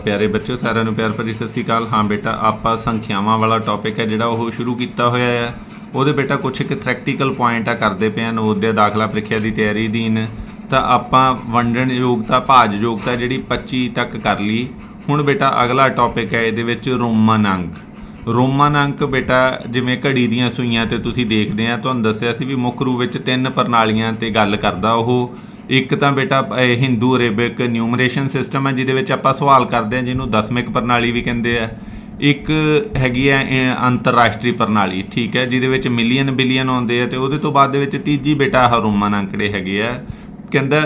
ਪਿਆਰੇ ਬੱਚਿਓ, ਸਾਰਿਆਂ ਨੂੰ ਪਿਆਰ ਭਰੀ ਸਤਿ ਸ਼੍ਰੀ ਅਕਾਲ। ਹਾਂ ਬੇਟਾ, ਆਪਾਂ ਸੰਖਿਆਵਾਂ ਵਾਲਾ ਟੌਪਿਕ ਹੈ ਜਿਹੜਾ ਉਹ ਸ਼ੁਰੂ ਕੀਤਾ ਹੋਇਆ ਹੈ। ਉਹਦੇ ਬੇਟਾ ਕੁਝ ਇੱਕ ਪ੍ਰੈਕਟੀਕਲ ਪੁਆਇੰਟ ਆ, ਕਰਦੇ ਪਏ ਆ ਨਵੋਦਿਆ ਦਾਖਲਾ ਪ੍ਰੀਖਿਆ ਦੀ ਤਿਆਰੀ ਦੀਨ ਤਾਂ ਆਪਾਂ ਵੰਡਣ ਯੋਗਤਾ ਭਾਜ ਯੋਗਤਾ ਜਿਹੜੀ 25 ਤੱਕ ਕਰ ਲਈ। ਹੁਣ ਬੇਟਾ ਅਗਲਾ ਟੌਪਿਕ ਹੈ ਇਹਦੇ ਵਿੱਚ ਰੋਮਨ ਅੰਕ। ਰੋਮਨ ਅੰਕ ਬੇਟਾ ਜਿਵੇਂ ਘੜੀ ਦੀਆਂ ਸੂਈਆਂ ਤੇ ਤੁਸੀਂ ਦੇਖਦੇ ਆ, ਤੁਹਾਨੂੰ ਦੱਸਿਆ ਸੀ ਵੀ ਮੁੱਖ ਰੂਪ ਵਿੱਚ ਤਿੰਨ ਪ੍ਰਣਾਲੀਆਂ ਤੇ ਗੱਲ ਕਰਦਾ ਉਹ। ਇੱਕ ਤਾਂ ਬੇਟਾ ਹਿੰਦੂ ਅਰੇਬਿਕ ਨਿਊਮਰੇਸ਼ਨ ਸਿਸਟਮ ਹੈ, ਜਿਹਦੇ ਵਿੱਚ ਆਪਾਂ ਸਵਾਲ ਕਰਦੇ ਹਾਂ, ਜਿਹਨੂੰ ਦਸਮਿਕ ਪ੍ਰਣਾਲੀ ਵੀ ਕਹਿੰਦੇ ਆ। ਇੱਕ ਹੈਗੀ ਹੈ ਅੰਤਰਰਾਸ਼ਟਰੀ ਪ੍ਰਣਾਲੀ, ਠੀਕ ਹੈ, ਜਿਹਦੇ ਵਿੱਚ ਮਿਲੀਅਨ ਬਿਲੀਅਨ ਆਉਂਦੇ ਆ, ਤੇ ਉਹਦੇ ਤੋਂ ਬਾਅਦ ਦੇ ਵਿੱਚ ਤੀਜੀ ਬੇਟਾ ਹਰੋਮਨ ਅੰਕੜੇ ਹੈਗੇ ਆ। ਕਹਿੰਦਾ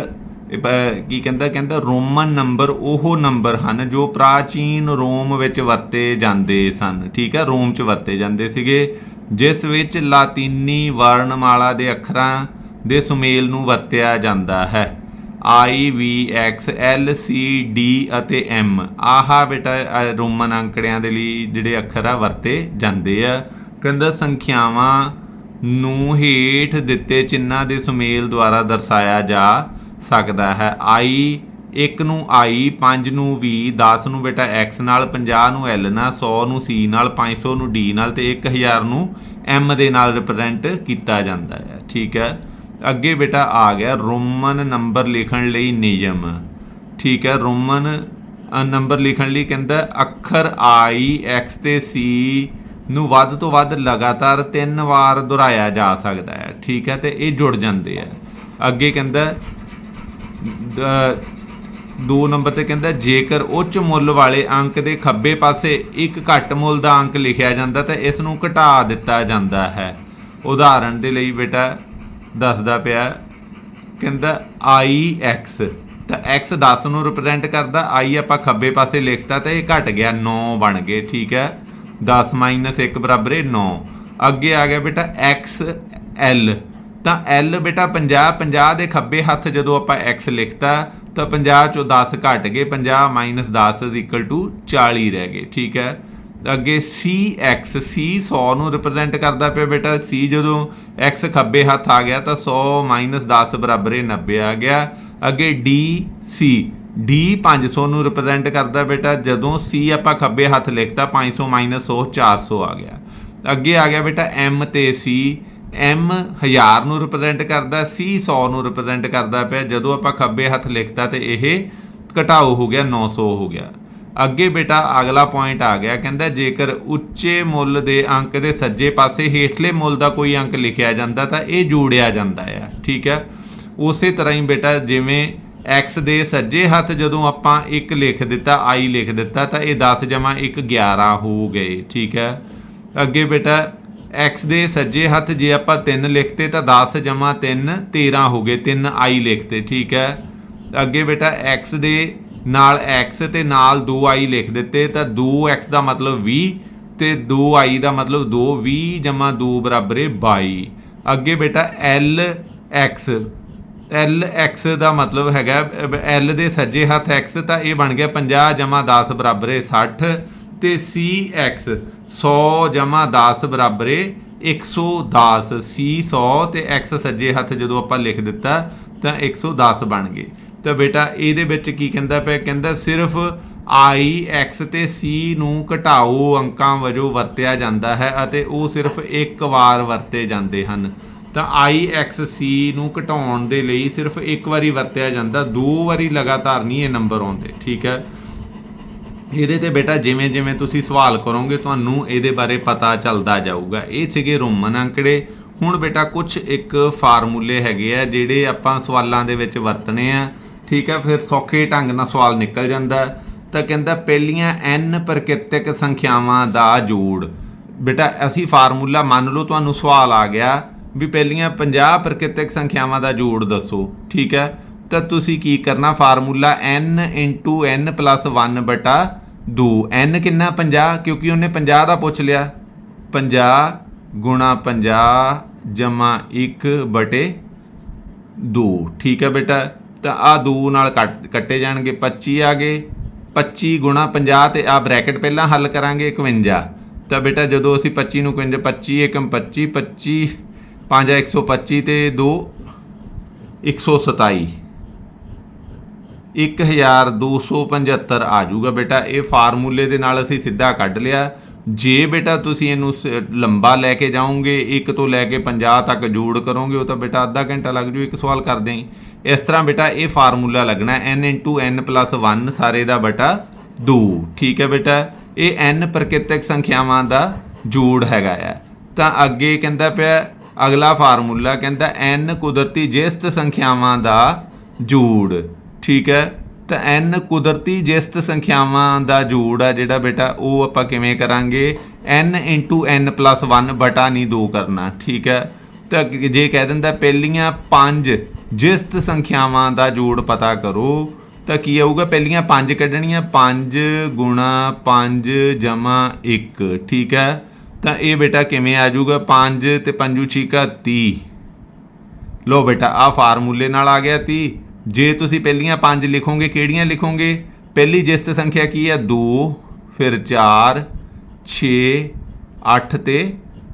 ਕੀ ਕਹਿੰਦਾ ਕਹਿੰਦਾ ਰੋਮਨ ਨੰਬਰ ਉਹ ਨੰਬਰ ਹਨ ਜੋ ਪ੍ਰਾਚੀਨ ਰੋਮ ਵਿੱਚ ਵਰਤੇ ਜਾਂਦੇ ਸਨ, ਠੀਕ ਹੈ, ਰੋਮ 'ਚ ਵਰਤੇ ਜਾਂਦੇ ਸੀਗੇ, ਜਿਸ ਵਿੱਚ ਲਾਤੀਨੀ ਵਰਣਮਾਲਾ ਦੇ ਅੱਖਰਾਂ ਦੇ ਸੁਮੇਲ ਨੂੰ ਵਰਤਿਆ ਜਾਂਦਾ ਹੈ। I V X L C D ਅਤੇ M ਆਹ ਬੇਟਾ ਰੋਮਨ ਅੰਕੜਿਆਂ ਦੇ ਲਈ ਜਿਹੜੇ ਅੱਖਰ ਆ, ਵਰਤੇ ਜਾਂਦੇ ਆ। ਕਹਿੰਦਾ ਸੰਖਿਆਵਾਂ ਨੂੰ ਹੇਠ ਦਿੱਤੇ ਚਿੰਨਾਂ ਦੇ ਸੁਮੇਲ ਦੁਆਰਾ ਦਰਸਾਇਆ ਜਾ ਸਕਦਾ ਹੈ। I, ਇੱਕ ਨੂੰ I 5 ਨੂੰ V 10 ਨੂੰ ਬੇਟਾ X ਨਾਲ 50 ਨੂੰ L ਨਾਲ 100 ਨੂੰ C ਨਾਲ 500 ਨੂੰ D ਨਾਲ ਤੇ 1000 ਨੂੰ M ਦੇ ਨਾਲ ਰਿਪਰੈਜ਼ੈਂਟ ਕੀਤਾ ਜਾਂਦਾ ਹੈ। ਠੀਕ ਹੈ? ਅੱਗੇ ਬੇਟਾ ਆ ਗਿਆ, ਰੋਮਨ ਨੰਬਰ ਲਿਖਣ ਲਈ ਨਿਯਮ। ਠੀਕ ਹੈ, ਰੋਮਨ ਨੰਬਰ ਲਿਖਣ ਲਈ ਕਹਿੰਦਾ, ਅੱਖਰ I, X ਤੇ C ਨੂੰ ਵੱਧ ਤੋਂ ਵੱਧ ਲਗਾਤਾਰ ਤਿੰਨ ਵਾਰ ਦੁਹਰਾਇਆ ਜਾ ਸਕਦਾ ਹੈ। ਠੀਕ ਹੈ, ਤੇ ਇਹ ਜੁੜ ਜਾਂਦੇ ਆ। ਅੱਗੇ ਕਹਿੰਦਾ ਦੋ ਨੰਬਰ ਤੇ ਕਹਿੰਦਾ, ਜੇਕਰ ਉੱਚ ਮੁੱਲ ਵਾਲੇ ਅੰਕ ਦੇ ਖੱਬੇ ਪਾਸੇ ਇੱਕ ਘੱਟ ਮੁੱਲ ਦਾ ਅੰਕ ਲਿਖਿਆ ਜਾਂਦਾ, ਤਾਂ ਇਸ ਨੂੰ ਘਟਾ ਦਿੱਤਾ ਜਾਂਦਾ ਹੈ। ਉਦਾਹਰਣ ਦੇ ਲਈ ਬੇਟਾ ਦੱਸਦਾ ਪਿਆ, ਕਹਿੰਦਾ ਆਈ ਐਕਸ। ਤਾਂ X 10 ਨੂੰ ਰਿਪਰੈਜ਼ੈਂਟ ਕਰਦਾ I ਆਪਾਂ ਖੱਬੇ ਪਾਸੇ ਲਿਖਤਾ ਤਾਂ ਇਹ ਘਟ ਗਿਆ 9 ਬਣ ਗਏ, ਠੀਕ ਹੈ। 10 1 ਬਰਾਬਰ ਹੈ 9 ਅੱਗੇ ਆ ਗਿਆ ਬੇਟਾ XL ਤਾਂ L ਬੇਟਾ 50 50 ਦੇ ਖੱਬੇ ਹੱਥ ਜਦੋਂ ਆਪਾਂ X ਲਿਖਤਾ, ਤਾਂ 50 ਚੋਂ 10 ਘਟ ਗਏ 50 10 40 ਰਹਿ ਗਏ, ਠੀਕ ਹੈ। ਅੱਗੇ CX C 100 ਨੂੰ ਰਿਪਰੈਜ਼ੈਂਟ ਕਰਦਾ ਪਿਆ ਬੇਟਾ। C ਜਦੋਂ X ਖੱਬੇ ਹੱਥ ਆ ਗਿਆ ਤਾਂ 100 10 ਬਰਾਬਰ ਹੈ 90 ਆ ਗਿਆ। ਅੱਗੇ DC D 500 ਨੂੰ ਰਿਪਰੈਜ਼ੈਂਟ ਕਰਦਾ ਬੇਟਾ। ਜਦੋਂ C ਆਪਾਂ ਖੱਬੇ ਹੱਥ ਲਿਖਤਾ 500 100 400 ਆ ਗਿਆ। ਅੱਗੇ ਆ ਗਿਆ ਬੇਟਾ M ਤੇ C M 1000 ਨੂੰ ਰਿਪਰੈਜ਼ੈਂਟ ਕਰਦਾ, C 100 ਨੂੰ ਰਿਪਰੈਜ਼ੈਂਟ ਕਰਦਾ ਪਿਆ। ਜਦੋਂ ਆਪਾਂ ਖੱਬੇ ਹੱਥ ਲਿਖਤਾ ਤੇ ਇਹ ਘਟਾਓ ਹੋ ਗਿਆ 900 ਹੋ ਗਿਆ। ਅੱਗੇ ਬੇਟਾ ਅਗਲਾ ਪੁਆਇੰਟ ਆ ਗਿਆ, ਕਹਿੰਦਾ ਜੇਕਰ ਉੱਚੇ ਮੁੱਲ ਦੇ ਅੰਕ ਦੇ ਸੱਜੇ ਪਾਸੇ ਹੇਠਲੇ ਮੁੱਲ ਦਾ ਕੋਈ ਅੰਕ ਲਿਖਿਆ ਜਾਂਦਾ ਤਾਂ ਇਹ ਜੋੜਿਆ ਜਾਂਦਾ ਹੈ ਠੀਕ ਹੈ ਉਸੇ ਤਰ੍ਹਾਂ ਹੀ ਬੇਟਾ ਜਿਵੇਂ x ਦੇ ਸੱਜੇ ਹੱਥ ਜਦੋਂ ਆਪਾਂ 1 ਲਿਖ ਦਿੱਤਾ, i ਲਿਖ ਦਿੱਤਾ, ਤਾਂ ਇਹ 10 ਜਮਾ 1 11 ਹੋ ਗਏ, ਠੀਕ ਹੈ ਅੱਗੇ ਬੇਟਾ x ਦੇ ਸੱਜੇ ਹੱਥ ਜੇ ਆਪਾਂ 3 ਲਿਖਤੇ ਤਾਂ 10 ਜਮਾ 3 13 ਹੋ ਗਏ 3 i ਲਿਖਤੇ, ਠੀਕ ਹੈ ਅੱਗੇ ਬੇਟਾ x ਦੇ ਨਾਲ x ਤੇ ਨਾਲ 2i ਲਿਖ ਦਿੱਤੇ ਤਾਂ 2x ਦਾ ਮਤਲਬ 20 ਤੇ 2i ਦਾ ਮਤਲਬ 2 20 ਜਮਾ 2 ਬਰਾਬਰ ਹੈ 22 ਅੱਗੇ ਬੇਟਾ lx lx ਦਾ ਮਤਲਬ ਹੈਗਾ ਅਹ, l ਦੇ ਸੱਜੇ ਹੱਥ x ਤਾਂ ਇਹ ਬਣ ਗਿਆ 50 ਜਮਾ 10 ਬਰਾਬਰ ਹੈ 60 ਤੇ cx 100 ਜਮਾ 10 ਬਰਾਬਰ ਹੈ 110 c 100 ਤੇ x ਸੱਜੇ ਹੱਥ ਜਦੋਂ ਆਪਾਂ ਲਿਖ ਦਿੱਤਾ ਤਾਂ 110 ਬਣ ਗਏ। ਤਾਂ ਬੇਟਾ ਇਹਦੇ ਵਿੱਚ ਕੀ ਕਹਿੰਦਾ ਪਿਆ? ਕਹਿੰਦਾ ਸਿਰਫ i, x ਤੇ c ਨੂੰ ਘਟਾਓ ਅੰਕਾਂ ਵਜੋਂ ਵਰਤਿਆ ਜਾਂਦਾ ਹੈ ਅਤੇ ਉਹ ਸਿਰਫ ਇੱਕ ਵਾਰ ਵਰਤੇ ਜਾਂਦੇ ਹਨ। ਤਾਂ i, x, c ਨੂੰ ਘਟਾਉਣ ਦੇ ਲਈ ਸਿਰਫ ਇੱਕ ਵਾਰੀ ਵਰਤਿਆ ਜਾਂਦਾ, ਦੋ ਵਾਰੀ ਲਗਾਤਾਰ ਨਹੀਂ ਇਹ ਨੰਬਰ ਆਉਂਦੇ, ਠੀਕ ਹੈ? ਇਹਦੇ ਤੇ ਬੇਟਾ ਜਿਵੇਂ ਜਿਵੇਂ ਤੁਸੀਂ ਸਵਾਲ ਕਰੋਗੇ, ਤੁਹਾਨੂੰ ਇਹਦੇ ਬਾਰੇ ਪਤਾ ਚੱਲਦਾ ਜਾਊਗਾ। ਇਹ ਸੀਗੇ ਰੋਮਨ ਅੰਕੜੇ। ਹੁਣ ਬੇਟਾ ਕੁਝ ਇੱਕ ਫਾਰਮੂਲੇ ਹੈਗੇ ਆ, ਜਿਹੜੇ ਆਪਾਂ ਸਵਾਲਾਂ ਦੇ ਵਿੱਚ ਵਰਤਣੇ ਆ। ਠੀਕ ਹੈ, ਫਿਰ ਸੌਖੇ ਢੰਗ ਨਾਲ ਸਵਾਲ ਨਿਕਲ ਜਾਂਦਾ ਤਾਂ ਕਹਿੰਦਾ, ਪਹਿਲੀਆਂ n ਪ੍ਰਕਿਰਤਿਕ ਸੰਖਿਆਵਾਂ ਦਾ ਜੋੜ। ਬੇਟਾ, ਅਸੀਂ ਫਾਰਮੂਲਾ ਮੰਨ ਲਓ, ਤੁਹਾਨੂੰ ਸਵਾਲ ਆ ਗਿਆ ਵੀ ਪਹਿਲੀਆਂ 50 ਪ੍ਰਕਿਰਤਿਕ ਸੰਖਿਆਵਾਂ ਦਾ ਜੋੜ ਦੱਸੋ, ਠੀਕ ਹੈ? ਤਾਂ ਤੁਸੀਂ ਕੀ ਕਰਨਾ? ਫਾਰਮੂਲਾ n n 1 ਬਟਾ 2 n ਕਿੰਨਾ? 50 ਕਿਉਂਕਿ ਉਹਨੇ 50 ਦਾ ਪੁੱਛ ਲਿਆ। 50 ਗੁਣਾ 50 ਜਮਾ 1 ਬਟੇ 2 ਠੀਕ ਹੈ ਬੇਟਾ? ਤਾਂ ਆ 2 ਨਾਲ ਕੱਟ ਕੱਟੇ ਜਾਣਗੇ 25 ਆ ਗਏ 25 ਗੁਣਾ 50 ਤੇ ਆ ਬ੍ਰੈਕਟ ਪਹਿਲਾਂ ਹੱਲ ਕਰਾਂਗੇ 51 ਤਾਂ ਬੇਟਾ ਜਦੋਂ ਅਸੀਂ 25 ਨੂੰ 51 25 ਏਕਮ 25 25 5 125 ਤੇ 2 127 1275 ਆ ਜਾਊਗਾ ਬੇਟਾ, ਇਹ ਫਾਰਮੂਲੇ ਦੇ ਨਾਲ ਅਸੀਂ ਸਿੱਧਾ ਕੱਢ ਲਿਆ। ਜੇ ਬੇਟਾ ਤੁਸੀਂ ਇਹਨੂੰ ਸ- ਲੰਬਾ ਲੈ ਕੇ ਜਾਓਗੇ 1 ਤੋਂ ਲੈ ਕੇ 50 ਤੱਕ ਜੋੜ ਕਰੋਗੇ, ਉਹ ਤਾਂ ਬੇਟਾ ਅੱਧਾ ਘੰਟਾ ਲੱਗ ਜੂ, ਇੱਕ ਸਵਾਲ ਕਰਦੇ ਆਂ। ਇਸ ਤਰ੍ਹਾਂ ਬੇਟਾ, ਇਹ ਫਾਰਮੂਲਾ ਲੱਗਣਾ n n 1 ਸਾਰੇ ਦਾ ਬਟਾ 2 ਠੀਕ ਹੈ ਬੇਟਾ, ਇਹ n ਪ੍ਰਕਿਰਤਕ ਸੰਖਿਆਵਾਂ ਦਾ ਜੋੜ ਹੈਗਾ ਆ। ਤਾਂ ਅੱਗੇ ਕਹਿੰਦਾ ਪਿਆ, ਅਗਲਾ ਫਾਰਮੂਲਾ ਕਹਿੰਦਾ n ਕੁਦਰਤੀ ਜਿਸਤ ਸੰਖਿਆਵਾਂ ਦਾ ਜੋੜ। ਠੀਕ ਹੈ, ਤਾਂ n ਕੁਦਰਤੀ ਜਿਸਤ ਸੰਖਿਆਵਾਂ ਦਾ ਜੋੜ ਆ ਜਿਹੜਾ ਬੇਟਾ, ਉਹ ਆਪਾਂ ਕਿਵੇਂ ਕਰਾਂਗੇ? n n 1 ਬਟਾ ਨਹੀਂ 2 ਕਰਨਾ। ਠੀਕ ਹੈ, ਤਾਂ ਜੇ ਕਹਿ ਦਿੰਦਾ, ਪਹਿਲੀਆਂ 5 ਜਿਸਤ ਸੰਖਿਆਵਾਂ ਦਾ ਜੋੜ ਪਤਾ ਕਰੋ, ਤਾਂ ਕੀ ਆਊਗਾ? ਪਹਿਲੀਆਂ 5 ਕੱਢਣੀਆਂ 5 ਗੁਣਾ 5 ਜਮਾ 1 ਠੀਕ ਹੈ? ਤਾਂ ਇਹ ਬੇਟਾ ਕਿਵੇਂ ਆ ਜਾਊਗਾ? 5 ਤੇ ਪੰਜੂ ਛੀਕਾ 30 ਲੋ ਬੇਟਾ ਆ ਫਾਰਮੂਲੇ ਨਾਲ ਆ ਗਿਆ 30 ਜੇ ਤੁਸੀਂ ਪਹਿਲੀਆਂ 5 ਲਿਖੋਗੇ, ਕਿਹੜੀਆਂ ਲਿਖੋਗੇ? ਪਹਿਲੀ ਜਿਸਤ ਸੰਖਿਆ ਕੀ ਹੈ? 2 ਫਿਰ 4 6 8 ਤੇ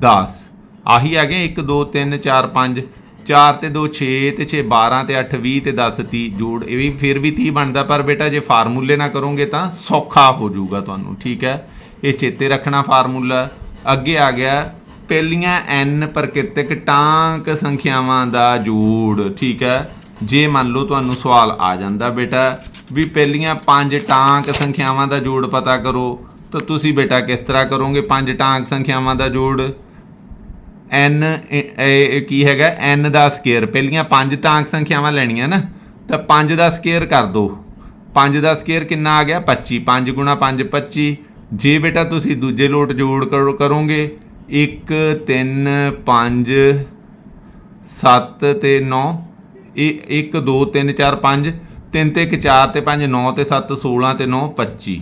10 ਆਹੀ ਆ ਗਏ 1 2 3 4 5 4 ਤੇ 2 6 ਤੇ 6 12 ਤੇ 8 20 ਤੇ 10 30 ਜੋੜ, ਇਹ ਵੀ ਫਿਰ ਵੀ 30 ਬਣਦਾ, ਪਰ ਬੇਟਾ ਜੇ ਫਾਰਮੂਲੇ ਨਾ ਕਰੋਗੇ ਤਾਂ ਸੌਖਾ ਹੋ ਜਾਊਗਾ ਤੁਹਾਨੂੰ, ਠੀਕ ਹੈ? ਇਹ ਚੇਤੇ ਰੱਖਣਾ ਫਾਰਮੂਲਾ। ਅੱਗੇ ਆ ਗਿਆ, ਪਹਿਲੀਆਂ n ਪ੍ਰਕਿਰਤਿਕ ਟਾਂਕ ਸੰਖਿਆਵਾਂ ਦਾ ਜੋੜ, ਠੀਕ ਹੈ? ਜੇ ਮੰਨ ਲਓ ਤੁਹਾਨੂੰ ਸਵਾਲ ਆ ਜਾਂਦਾ ਬੇਟਾ, ਵੀ ਪਹਿਲੀਆਂ ਪੰਜ ਟਾਂਕ ਸੰਖਿਆਵਾਂ ਦਾ ਜੋੜ ਪਤਾ ਕਰੋ, ਤਾਂ ਤੁਸੀਂ ਬੇਟਾ ਕਿਸ ਤਰ੍ਹਾਂ ਕਰੋਗੇ ਪੰਜ ਟਾਂਕ ਸੰਖਿਆਵਾਂ ਦਾ ਜੋੜ? N ਕੀ ਹੈਗਾ? n ਦਾ ਸਕੁਅਰ। ਪਹਿਲੀਆਂ ਪੰਜ ਟਾਂਕ ਸੰਖਿਆਵਾਂ ਲੈਣੀਆਂ ਨਾ, ਤਾਂ 5 ਦਾ ਸਕੁਅਰ ਕਰ ਦਿਓ 5 ਦਾ ਸਕੁਅਰ ਕਿੰਨਾ ਆ ਗਿਆ? 25 5 ਗੁਣਾ 5 25 ਜੇ ਬੇਟਾ ਤੁਸੀਂ ਦੂਜੇ ਲੋਟ ਜੋੜ ਕਰੋ- ਕਰੋਗੇ 1 3 5 7 ਤੇ 9 ਇਹ 1 2 3 4 5 3 ਤੇ 1 4 ਤੇ 5 9 ਤੇ 7 16 ਤੇ 9 25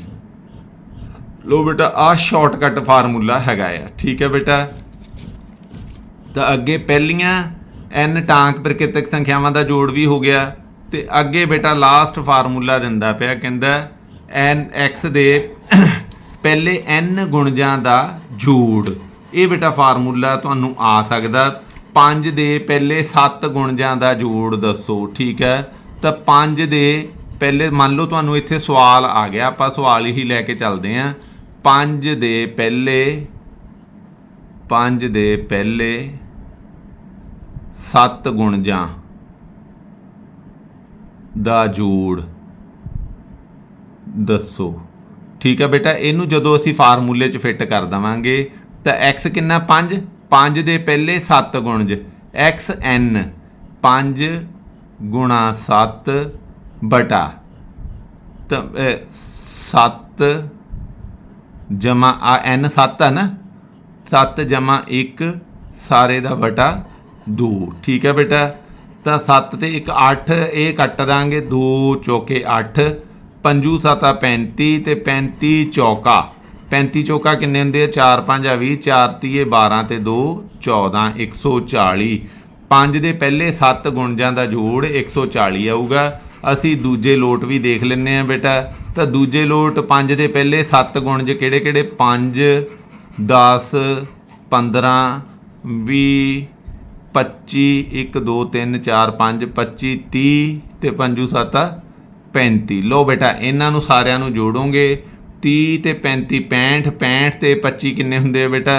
ਲੋ ਬੇਟਾ ਆ ਸ਼ਾਰਟਕਟ ਫਾਰਮੂਲਾ ਹੈਗਾ ਆ। ਠੀਕ ਹੈ ਬੇਟਾ? ਤਾਂ ਅੱਗੇ ਪਹਿਲੀਆਂ n ਟਾਂਕ ਪ੍ਰਕਿਰਤਕ ਸੰਖਿਆਵਾਂ ਦਾ ਜੋੜ ਵੀ ਹੋ ਗਿਆ ਤੇ ਅੱਗੇ ਬੇਟਾ ਲਾਸਟ ਫਾਰਮੂਲਾ ਦਿੰਦਾ ਪਿਆ, ਕਹਿੰਦਾ n x ਦੇ ਪਹਿਲੇ n ਗੁਣਜਾਂ ਦਾ ਜੋੜ। ਇਹ ਬੇਟਾ ਫਾਰਮੂਲਾ ਤੁਹਾਨੂੰ ਆ ਸਕਦਾ। 5 ਦੇ ਪਹਿਲੇ 7 ਗੁਣਜਾਂ ਦਾ ਜੋੜ ਦੱਸੋ, ਠੀਕ ਹੈ? ਤਾਂ 5 ਦੇ ਪਹਿਲੇ, ਮੰਨ ਲਓ ਤੁਹਾਨੂੰ ਇੱਥੇ ਸਵਾਲ ਆ ਗਿਆ, ਆਪਾਂ ਸਵਾਲ ਹੀ ਲੈ ਕੇ ਚੱਲਦੇ ਆਂ 5 ਦੇ ਪਹਿਲੇ ਪੰਜ ਦੇ ਪਹਿਲੇ ਸੱਤ ਗੁਣਜਾਂ ਦਾ ਜੋੜ ਦੱਸੋ। ਠੀਕ ਹੈ ਬੇਟਾ, ਇਹਨੂੰ ਜਦੋਂ ਅਸੀਂ ਫਾਰਮੂਲੇ 'ਚ ਫਿੱਟ ਕਰ ਦਵਾਂਗੇ, ਤਾਂ x ਕਿੰਨਾ? 5 5 ਦੇ ਪਹਿਲੇ 7 ਗੁਣਜ xn 5 ਗੁਣਾ 7 ਬਟਾ। ਤਾਂ 7 ਜਮਾ, ਆ, n 7 ਹੈ ਨਾ? 7 ਜਮਾ 1 ਸਾਰੇ ਦਾ ਬਟਾ 2 ਠੀਕ ਹੈ ਬੇਟਾ? ਤਾਂ 7 ਤੇ 1 8 ਇਹ ਕੱਟ ਦਾਂਗੇ 2 ਚੌਕੇ 8 ਪੰਜੂ 7 35 ਤੇ 35 ਚੌਕਾ। 35 ਚੌਕਾ ਕਿੰਨੇ ਹੁੰਦੇ ਆ? 4 5 20 4 ਤੀਏ 12 ਤੇ 2 14 140 5 ਦੇ ਪਹਿਲੇ 7 ਗੁਣਜਾਂ ਦਾ ਜੋੜ 140 ਆਊਗਾ। ਅਸੀਂ ਦੂਜੇ ਲੋਟ ਵੀ ਦੇਖ ਲੈਂਦੇ ਆ ਬੇਟਾ। ਤਾਂ ਦੂਜੇ ਲੋਟ 5 ਦੇ ਪਹਿਲੇ 7 ਗੁਣਜ ਕਿਹੜੇ ਕਿਹੜੇ 5 ਦਸ, ਪੰਦਰਾਂ, ਵੀਹ, ਪੱਚੀ, ਇੱਕ, ਦੋ, ਤਿੰਨ, ਚਾਰ, ਪੰਜ, ਪੱਚੀ, ਤੀਹ ਤੇ ਪੰਜੂ 7 35 ਲੋ ਬੇਟਾ, ਇਹਨਾਂ ਨੂੰ ਸਾਰਿਆਂ ਨੂੰ ਜੋੜੋਗੇ। 30 ਤੇ 35 65 65 ਤੇ 25 ਕਿੰਨੇ ਹੁੰਦੇ ਆ ਬੇਟਾ?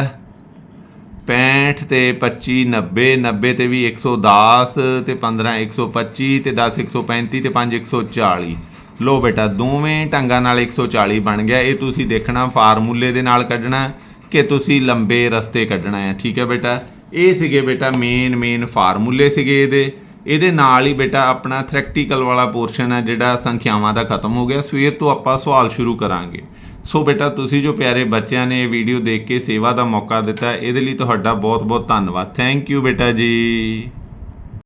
65 ਤੇ 25 90 90 ਤੇ ਵੀ 110 ਤੇ 15 125 ਤੇ 10 135 ਤੇ 5 140 ਲੋ ਬੇਟਾ, ਦੋਵੇਂ ਢੰਗਾਂ ਨਾਲ 140 ਬਣ ਗਿਆ। ਇਹ ਤੁਸੀਂ ਦੇਖਣਾ, ਫਾਰਮੂਲੇ ਦੇ ਨਾਲ ਕੱਢਣਾ। ਕਿ ਤੁਸੀਂ ਲੰਬੇ ਰਸਤੇ ਕੱਢਣਾ ਹੈ। ਠੀਕ ਹੈ ਬੇਟਾ? ਇਹ ਸੀਗੇ ਬੇਟਾ ਮੇਨ ਮੇਨ ਫਾਰਮੂਲੇ ਸੀਗੇ ਇਹਦੇ। ਇਹਦੇ ਨਾਲ ਹੀ ਬੇਟਾ ਆਪਣਾ ਥ੍ਰੈਕਟੀਕਲ ਵਾਲਾ ਪੋਰਸ਼ਨ ਹੈ ਜਿਹੜਾ ਸੰਖਿਆਵਾਂ ਦਾ ਖਤਮ ਹੋ ਗਿਆ। ਸਵੇਰ ਤੋਂ ਆਪਾਂ ਸਵਾਲ ਸ਼ੁਰੂ ਕਰਾਂਗੇ। ਸੋ ਬੇਟਾ ਤੁਸੀਂ ਜੋ ਪਿਆਰੇ ਬੱਚਿਆਂ ਨੇ ਇਹ ਵੀਡੀਓ ਦੇਖ ਕੇ ਸੇਵਾ ਦਾ ਮੌਕਾ ਦਿੱਤਾ, ਇਹਦੇ ਲਈ ਤੁਹਾਡਾ ਬਹੁਤ ਬਹੁਤ ਧੰਨਵਾਦ। ਥੈਂਕ ਯੂ ਬੇਟਾ ਜੀ।